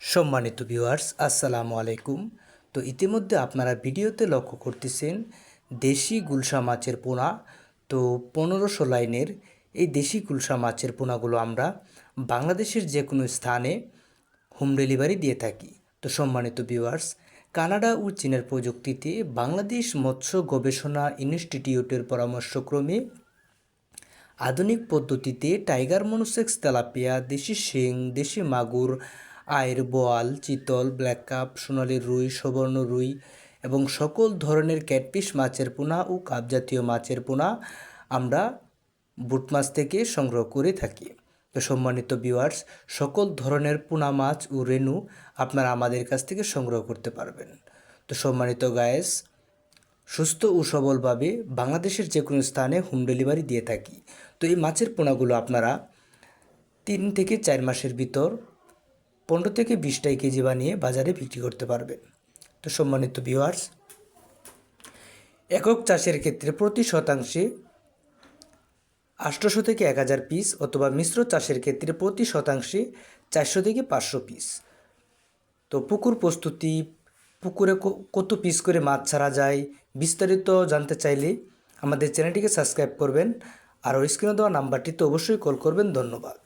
সম্মানিত ভিউয়ার্স আসসালামু আলাইকুম। তো ইতিমধ্যে আপনারা ভিডিওতে লক্ষ্য করতেছেন, দেশি গুলশা মাছের পোনা। তো পনেরোশো লাইনের এই দেশি গুলশা মাছের পোনাগুলো আমরা বাংলাদেশের যে কোনো স্থানে হোম ডেলিভারি দিয়ে থাকি। তো সম্মানিত ভিউয়ার্স কানাডা ও চীনের প্রযুক্তিতে বাংলাদেশ মৎস্য গবেষণা ইনস্টিটিউটের পরামর্শক্রমে আধুনিক পদ্ধতিতে টাইগার মনোসেক্স তেলাপিয়া, দেশি শিং, দেশি মাগুর আয়ের বোয়াল, চিতল, ব্ল্যাক কাপ, সোনালি রুই, সুবর্ণ রুই এবং সকল ধরনের ক্যাটফিশ মাছের পোনা ও কাপ জাতীয় মাছের পোনা আমরা বুট মাছ থেকে সংগ্রহ করে থাকি। তো সম্মানিত ভিউয়ার্স, সকল ধরনের পোনা মাছ ও রেণু আপনারা আমাদের কাছ থেকে সংগ্রহ করতে পারবেন। তো সম্মানিত গায়েস, সুস্থ ও সবলভাবে বাংলাদেশের যে কোনো স্থানে হোম ডেলিভারি দিয়ে থাকি। তো এই মাছের পোনাগুলো আপনারা তিন থেকে চার মাসের ভিতর পনেরো থেকে বিশটাই কেজি বানিয়ে বাজারে বিক্রি করতে পারবেন তো সম্মানিত ভিউয়ার্স একক চাষের ক্ষেত্রে প্রতি শতাংশে আটশোশো থেকে এক হাজার পিস অথবা মিশ্র চাষের ক্ষেত্রে প্রতি শতাংশে চারশো থেকে পাঁচশো পিস তো পুকুর প্রস্তুতি, পুকুরে কত পিস করে মাছ ছাড়া যায় বিস্তারিত জানতে চাইলে আমাদের চ্যানেলটিকে সাবস্ক্রাইব করবেন। আর ওই স্ক্রিনে দেওয়া নাম্বারটিতে অবশ্যই কল করবেন। ধন্যবাদ।